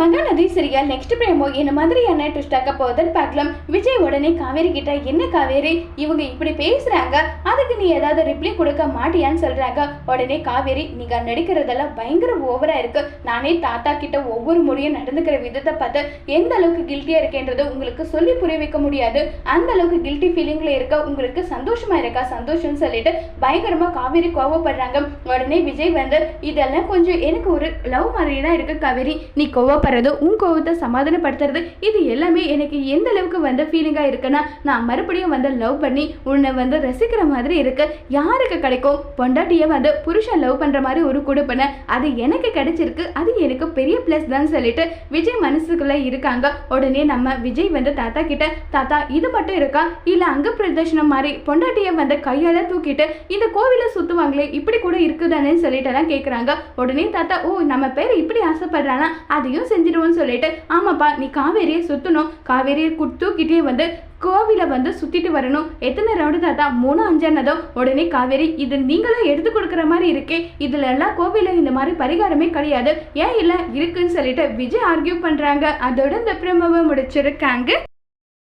Mahanadi சிரியால் next பிரேமோ என்ன மாதிரியான ட்விஸ்டாக்க போகுதுன்னு பார்க்கலாம். விஜய் உடனே காவேரி கிட்ட என்ன காவேரி? இவங்க இப்படி பேசுறாங்க. அதுக்கு நீ ஏதாவது ரிப்ளை கொடுக்க மாட்டியான்னு சொல்றாங்க. உடனே காவேரி நீங்க நடிக்கிறதெல்லாம் பயங்கர ஓவரா இருக்கு. நானே தாத்தா கிட்ட ஒவ்வொரு முறையும் நடந்துக்கிற விதத்தை பார்த்து எந்த அளவுக்கு கில்ட்டியா இருக்கேன்றது உங்களுக்கு சொல்லி புரிய வைக்க முடியாது. அந்த அளவுக்கு கில்ட்டி ஃபீலிங்ல இருக்க உங்களுக்கு சந்தோஷமா இருக்கா? சந்தோஷம்னு சொல்லிட்டு பயங்கரமா காவேரி கோவப்படுறாங்க. உடனே விஜய் வந்து இதெல்லாம் கொஞ்சம் எனக்கு ஒரு லவ் மாதிரி தான் இருக்கு காவேரி. நீ கோவப்படுறது உன் கோவத்தை சமாதானப்படுத்துறது இது எல்லாமே எனக்கு எந்த அளவுக்கு வந்து ஃபீலிங்காக இருக்குன்னா நான் மறுபடியும் வந்து லவ் பண்ணி உன்னை வந்து ரசிக்கிற மாதிரி இருக்கு. யாருக்கு கிடைக்கும்? பொண்டாட்டியை வந்து புருஷன் லவ் பண்ணுற மாதிரி ஒரு கொடுப்பனை அது எனக்கு கிடைச்சிருக்கு அது எனக்கு பெரிய ப்ளஸ் தான் சொல்லிட்டு விஜய் மனசுக்குள்ளே இருக்காங்க. உடனே நம்ம விஜய் வந்து தாத்தா கிட்ட தாத்தா இது மட்டும் இருக்கா? இல்லை அங்க பிரதர்ஷனம் மாதிரி பொண்டாட்டியை வந்து கையால் தூக்கிட்டு இந்த கோவிலை சுற்றுவாங்களே இப்படி கூட இருக்குதானே சொல்லிட்டு எல்லாம் கேட்குறாங்க உடனே தாத்தா ஓ நம்ம பேர் இப்படி ஆசைப்படுறானா? அதையும் செஞ்சிடுவோம்னு சொல்லிட்டு ஆமாப்பா நீ காவேரியை சுற்றணும் காவேரியை தூக்கிட்டே வந்து கோவிலை வந்து சுத்திட்டு வரணும். எத்தனை ரவுண்டு தாத்தா மூணு அஞ்சானதோ உடனே காவேரி இது நீங்களும் எடுத்து கொடுக்குற மாதிரி இருக்கே. இதுல எல்லாம் கோவில இந்த மாதிரி பரிகாரமே கிடையாது. ஏன் இல்லை? இருக்குன்னு சொல்லிட்டு விஜய் ஆர்கியூ பண்றாங்க. அதோட இந்த பிரமவை முடிச்சிருக்காங்க.